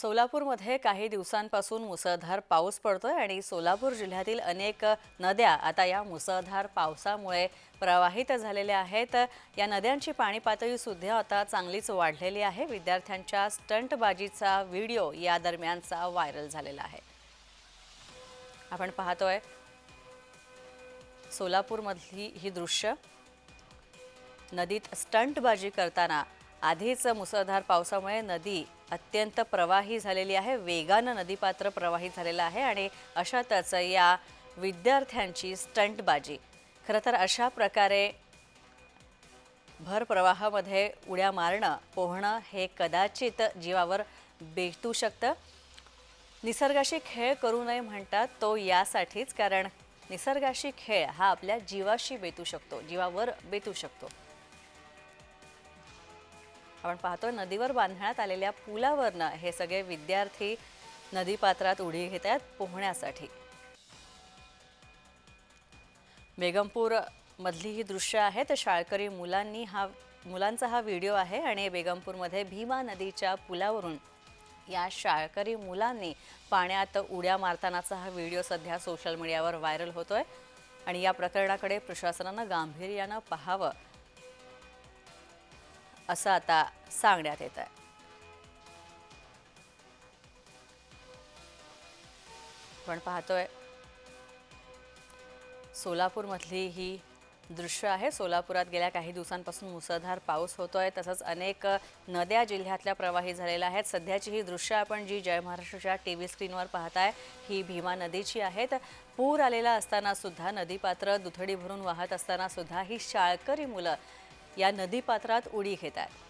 सोलापूरमध्ये काही दिवसांपासून मुसळधार पाऊस पडतोय आणि सोलापूर जिल्ह्यातील अनेक नद्या आता या मुसळधार पावसामुळे प्रवाहित झालेल्या आहेत. या नद्यांची पाणी पातळी सुद्धा आता चांगलीच वाढलेली आहे. विद्यार्थ्यांच्या स्टंटबाजीचा व्हिडिओ या दरम्यानचा व्हायरल झालेला आहे. आपण पाहतोय सोलापूरमधली ही दृश्य. नदीत स्टंटबाजी करताना आधीच मुसळधार पावसामुळे नदी अत्यंत प्रवाही झालेली आहे. वेगानं नदीपात्र प्रवाहित झालेलं आहे आणि अशातच या विद्यार्थ्यांची स्टंटबाजी. खरं तर अशा प्रकारे भर प्रवाहामध्ये उड्या मारणं पोहणं हे कदाचित जीवावर बेतू शकतं. निसर्गाशी खेळ करू नये म्हणतात तो यासाठीच कारण निसर्गाशी खेळ हा आपल्या जीवाशी बेतू शकतो जीवावर बेतू शकतो. आपण पाहतोय नदीवर बांधण्यात आलेल्या पुलावरनं हे सगळे विद्यार्थी नदीपात्रात उडी घेत आहेत पोहण्यासाठी. बेगमपूर मधली ही दृश्य आहेत शाळकरी मुलांनी हा मुलांचा हा व्हिडिओ आहे आणि बेगमपूरमध्ये भीमा नदीच्या पुलावरून या शाळकरी मुलांनी पाण्यात उड्या मारतानाचा हा व्हिडिओ सध्या सोशल मीडियावर व्हायरल होतोय. आणि या प्रकरणाकडे प्रशासनानं गांभीर्यानं पाहावं असं आता सांगण्यात येत आहे आपण पाहतोय सोलापूरमधली ही दृश्य आहे. सोलापुरात गेल्या काही दिवसांपासून मुसळधार पाऊस होतोय. तसंच अनेक नद्या जिल्ह्यातल्या प्रवाही झालेल्या आहेत. सध्याची ही दृश्य आपण जी जय महाराष्ट्राच्या टी व्ही स्क्रीनवर पाहताय ही भीमा नदीची आहेत. पूर आलेला असताना सुद्धा नदीपात्र दुथडी भरून वाहत असताना सुद्धा ही शाळकरी मुलं या नदीपात्रात उडी घेत आहेत.